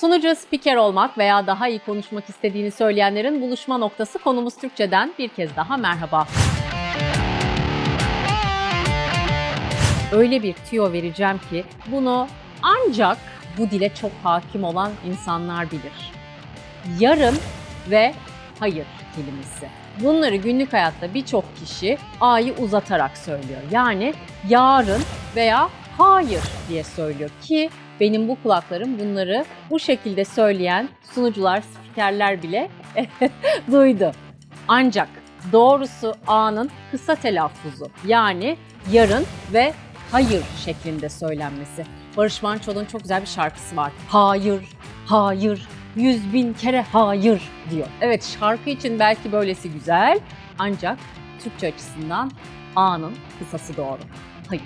Sunucu, spiker olmak veya daha iyi konuşmak istediğini söyleyenlerin buluşma noktası konumuz Türkçe'den bir kez daha merhaba. Öyle bir tüyo vereceğim ki bunu ancak bu dile çok hakim olan insanlar bilir. Yarın ve hayır kelimesi. Bunları günlük hayatta birçok kişi A'yı uzatarak söylüyor. Yani yarın veya hayır diye söylüyor ki benim bu kulaklarım bunları bu şekilde söyleyen sunucular, spikerler bile duydu. Ancak doğrusu A'nın kısa telaffuzu yani yarın ve hayır şeklinde söylenmesi. Barış Manço'nun çok güzel bir şarkısı var. Hayır, hayır, yüz bin kere hayır diyor. Evet şarkı için belki böylesi güzel ancak Türkçe açısından A'nın kısası doğru. Hayır.